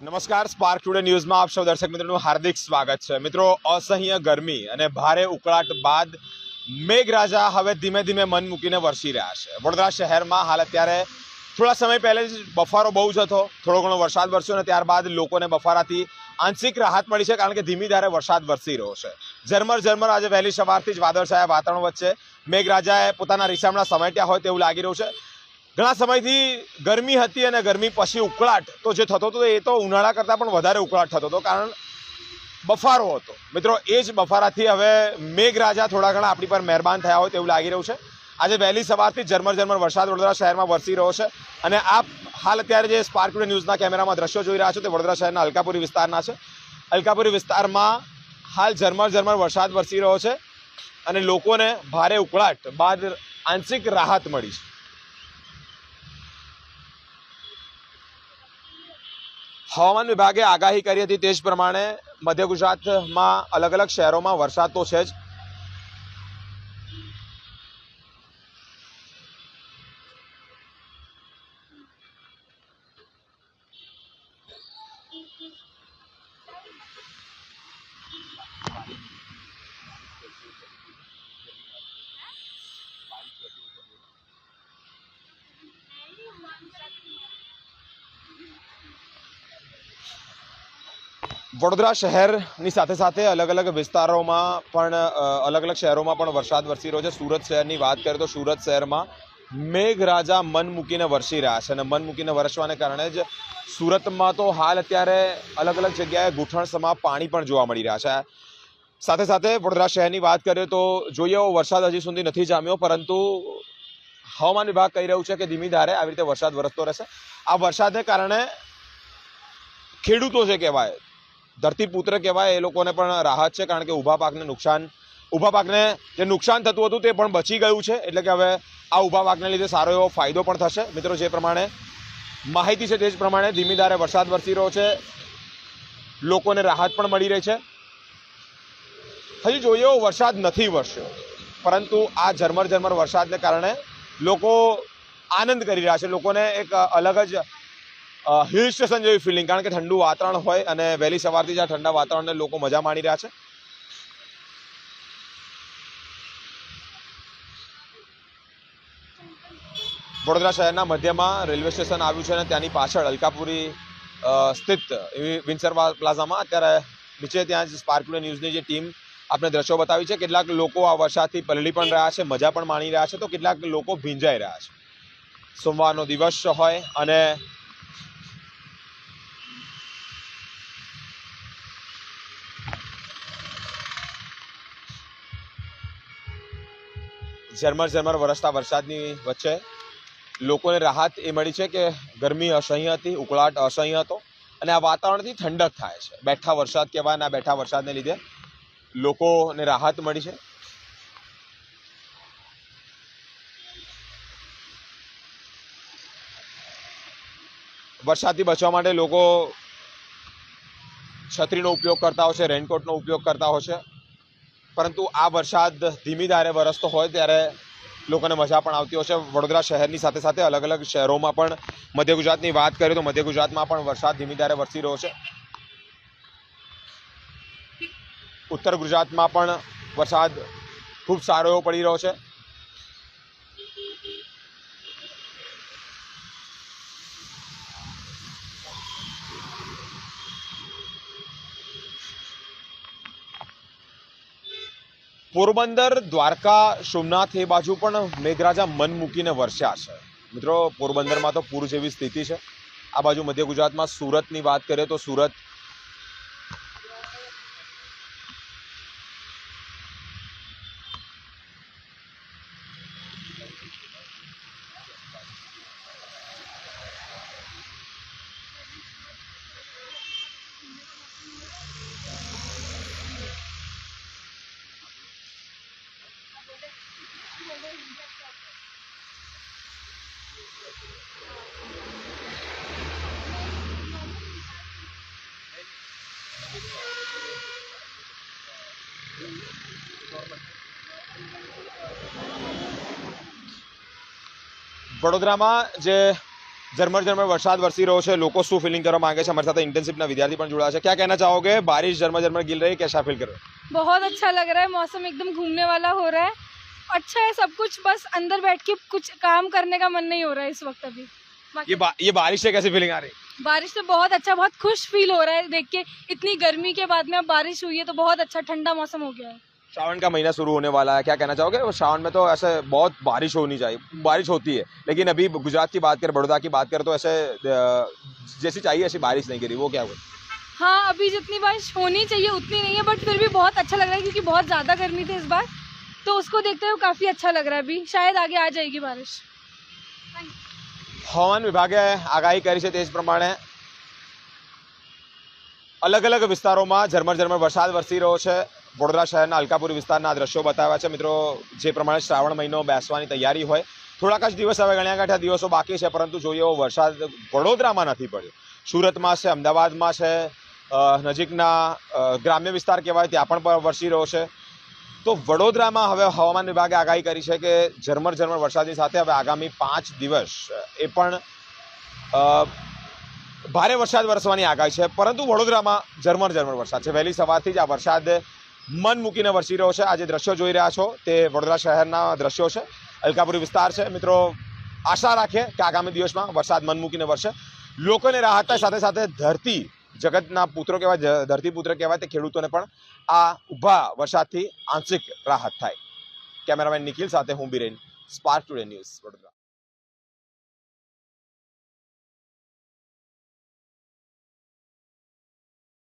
નમસ્કાર spark today ન્યૂઝમાં આપ સૌ દર્શક મિત્રોનું હાર્દિક સ્વાગત છે. મિત્રો, અસહ્ય ગરમી અને ભારે ઉકળાટ બાદ મેઘરાજા હવે ધીમે ધીમે મન મૂકીને વરસી રહ્યા છે. વડોદરા શહેરમાં હાલ અત્યારે થોડા સમય પહેલાં જ બફારો બહુ જ હતો. થોડો ઘણો વરસાદ વરસ્યો અને ત્યારબાદ લોકોને બફારાથી આંશિક રાહત મળી છે કારણ કે ધીમી ધારે વરસાદ વરસી રહ્યો છે. ઝરમર ઝરમર આજે વહેલી સવારથી જ વાદળછાયા વાતાવરણ વચ્ચે મેઘરાજાએ પોતાના રીસામણા સમેટ્યા હોય તેવું લાગી રહ્યું છે. ઘણા સમયથી ગરમી હતી અને ગરમી પછી ઉકળાટ તો જે થતો હતો એ તો ઉનાળા કરતાં પણ વધારે ઉકળાટ થતો હતો કારણ બફારો હતો. મિત્રો, એ જ બફારાથી હવે મેઘરાજા થોડા ઘણા આપણી પર મહેરબાન થયા હોય તેવું લાગી રહ્યું છે. આજે વહેલી સવારથી ઝરમર ઝરમર વરસાદ વડોદરા શહેરમાં વરસી રહ્યો છે અને આપ હાલ અત્યારે જે સ્પાર્ક ન્યૂઝના કેમેરામાં દ્રશ્યો જોઈ રહ્યા છો તે વડોદરા શહેરના અલકાપુરી વિસ્તારના છે. અલકાપુરી વિસ્તારમાં હાલ ઝરમર ઝરમર વરસાદ વરસી રહ્યો છે અને લોકોને ભારે ઉકળાટ બાદ આંશિક રાહત મળી છે. હવામાન વિભાગે આગાહી કરી હતી તે જ પ્રમાણે મધ્ય ગુજરાતમાં અલગ અલગ શહેરોમાં વરસાદ તો છે જ. વડોદરા શહેરની સાથે સાથે અલગ અલગ વિસ્તારોમાં પણ અલગ અલગ શહેરોમાં પણ વરસાદ વરસી રહ્યો છે. સુરત શહેરની વાત કરીએ તો સુરત શહેરમાં મેઘરાજા મન મૂકીને વરસી રહ્યા છે અને મન મૂકીને વરસવાને કારણે જ સુરતમાં તો હાલ અત્યારે અલગ અલગ જગ્યાએ ઘૂંટણસમાં પાણી પણ જોવા મળી રહ્યા છે. સાથે સાથે વડોદરા શહેરની વાત કરીએ તો જોઈએ વરસાદ હજી સુધી નથી જામ્યો, પરંતુ હવામાન વિભાગ કહી રહ્યું છે કે ધીમી ધારે આવી રીતે વરસાદ વરસતો રહેશે. આ વરસાદને કારણે ખેડૂતો જે કહેવાય ધરતીપુત્ર કહેવાય, એ લોકોને પણ રાહત છે કારણ કે ઊભા પાકને નુકસાન, ઊભા પાકને જે નુકસાન થતું હતું તે પણ બચી ગયું છે. એટલે કે હવે આ ઊભા પાકને લીધે સારો એવો ફાયદો પણ થશે. મિત્રો, જે પ્રમાણે માહિતી છે તે જ પ્રમાણે ધીમી ધારે વરસાદ વરસી રહ્યો છે. લોકોને રાહત પણ મળી રહી છે. હજી જોઈએ વરસાદ નથી વરસ્યો. પરંતુ આ ઝરમર ઝરમર વરસાદને કારણે લોકો આનંદ કરી રહ્યા છે. લોકોને એક અલગ જ હિલ સ્ટેશન જેવી ફિલિંગ કારણ કે ઠંડુ વાતાવરણ હોય અને વહેલી સવારથી જ આ ઠંડા વાતાવરણને લોકો મજા માણી રહ્યા છે. વડોદરા શહેરના મધ્યમાં રેલવે સ્ટેશન આવ્યું છે અને ત્યાંની પાછળ અલકાપુરી સ્થિત એવી વિન્સર પ્લાઝામાં. અત્યારે નીચે ત્યાં જ ન્યૂઝની જે ટીમ આપણે દ્રશ્યો બતાવી છે. કેટલાક લોકો આ વરસાદથી પલળી પણ રહ્યા છે, મજા પણ માણી રહ્યા છે. તો કેટલાક લોકો ભીંજાઈ રહ્યા છે. સોમવારનો દિવસ હોય અને ઝરમર ઝરમર વરસતા વરસાદની વચ્ચે લોકોને રાહત એ મળી છે કે ગરમી અસહ્ય હતી, ઉકળાટ અસહ્ય હતો અને આ વાતાવરણથી ઠંડક થાય છે. બેઠા વરસાદ કહેવાય અને આ બેઠા વરસાદને લીધે લોકોને રાહત મળી છે. વરસાદથી બચવા માટે લોકો છત્રીનો ઉપયોગ કરતા હોય છે, રેનકોટનો ઉપયોગ કરતા હોય છે. પરંતુ આ વરસાદ ધીમી ધારે વરસતો હોય ત્યારે લોકોને મજા પણ આવતી હોય છે. વડોદરા શહેરની સાથે સાથે અલગ અલગ શહેરોમાં પણ મધ્ય ગુજરાતની વાત કરીએ તો મધ્ય ગુજરાતમાં પણ વરસાદ ધીમી ધારે વરસી રહ્યો છે. ઉત્તર ગુજરાતમાં પણ વરસાદ ખૂબ સારો એવો પડી રહ્યો છે. પોરબંદર, દ્વારકા, સોમનાથ એ બાજુ પણ મેઘરાજા મન મૂકીને વરસ્યા છે. મિત્રો, પોરબંદરમાં તો પૂર જેવી સ્થિતિ છે. આ બાજુ મધ્ય ગુજરાતમાં સુરતની વાત કરીએ તો સુરત વડોદરામાં જે ઝરમર ઝરમર વરસાદ વરસી રહ્યો છે લોકો શું ફિલિંગ કરવા માંગે છે અમારી સાથે ઇન્ટર્નશિપના વિદ્યાર્થી પણ જોડાયા છે क्या कहना चाहोगे बारिश झरमर झरमर गिर रही है कैसा फील कर रहे हो बहुत अच्छा लग रहा है मौसम एकदम घूमने वाला हो रहा है अच्छा है सब कुछ बस अंदर बैठ के कुछ काम करने का मन नहीं हो रहा है इस वक्त अभी। ये बा, ये बारिश से कैसी फीलिंग आ रही? है बारिश से बहुत अच्छा बहुत खुश फील हो रहा है देख के। इतनी गर्मी के बाद में अब बारिश हुई है तो बहुत अच्छा ठंडा मौसम हो गया है। श्रावण का महीना शुरू होने वाला है क्या कहना चाहोगे? वो श्रावण में तो ऐसे बहुत बारिश होनी चाहिए बारिश होती है। लेकिन अभी गुजरात की बात करें बड़ौदा की बात करें तो ऐसे जैसी चाहिए ऐसी बारिश नहीं गिरी। वो क्या हुआ? हाँ अभी जितनी बारिश होनी चाहिए उतनी नहीं है बट फिर भी बहुत अच्छा लग रहा है क्योंकि बहुत ज़्यादा गर्मी थी इस बार। तो उसको देखते हुए काफ़ी अच्छा लग रहा है अभी शायद आगे आ जाएगी बारिश હવામાન વિભાગે આગાહી કરી છે તે જ પ્રમાણે અલગ અલગ વિસ્તારોમાં ઝરમર ઝરમર વરસાદ વરસી રહ્યો છે વડોદરા શહેરના અલકાપુરી વિસ્તારના આ દ્રશ્યો બતાવ્યા છે મિત્રો જે પ્રમાણે શ્રાવણ મહિનો બેસવાની તૈયારી હોય થોડાક જ દિવસ હવે ગણ્યા ગાંઠ્યા દિવસો બાકી છે પરંતુ જોઈએ એવો વરસાદ વડોદરામાં નથી પડ્યો સુરતમાં છે અમદાવાદમાં છે અ, નજીકના અ, ગ્રામ્ય વિસ્તાર કહેવાય ત્યાં પણ વરસી રહ્યો છે તો વડોદરામાં હવે હવામાન વિભાગે આગાહી કરી છે કે ઝરમર ઝરમર વરસાદની સાથે હવે આગામી પાંચ દિવસ એ પણ ભારે વરસાદ વરસવાની આગાહી છે. પરંતુ વડોદરામાં ઝરમર ઝરમર વરસાદ છે. વહેલી સવારથી જ આ વરસાદ મન મૂકીને વરસી રહ્યો છે. આ જે દ્રશ્યો જોઈ રહ્યા છો. તે વડોદરા શહેરના દ્રશ્યો છે. અલકાપુરી વિસ્તાર છે. મિત્રો, આશા રાખીએ કે આગામી દિવસમાં વરસાદ મન મૂકીને વરસે. લોકોને રાહત સાથે સાથે ધરતી જગતના પુત્રો કહેવાય ધરતી ધરતીપુત્ર કહેવાય તે ખેડૂતોને પણ આ ઊભા વરસાદથી આંશિક રાહત થાય. કેમેરામેન નિખિલ સાથે હું Biren spark today news Vadodara.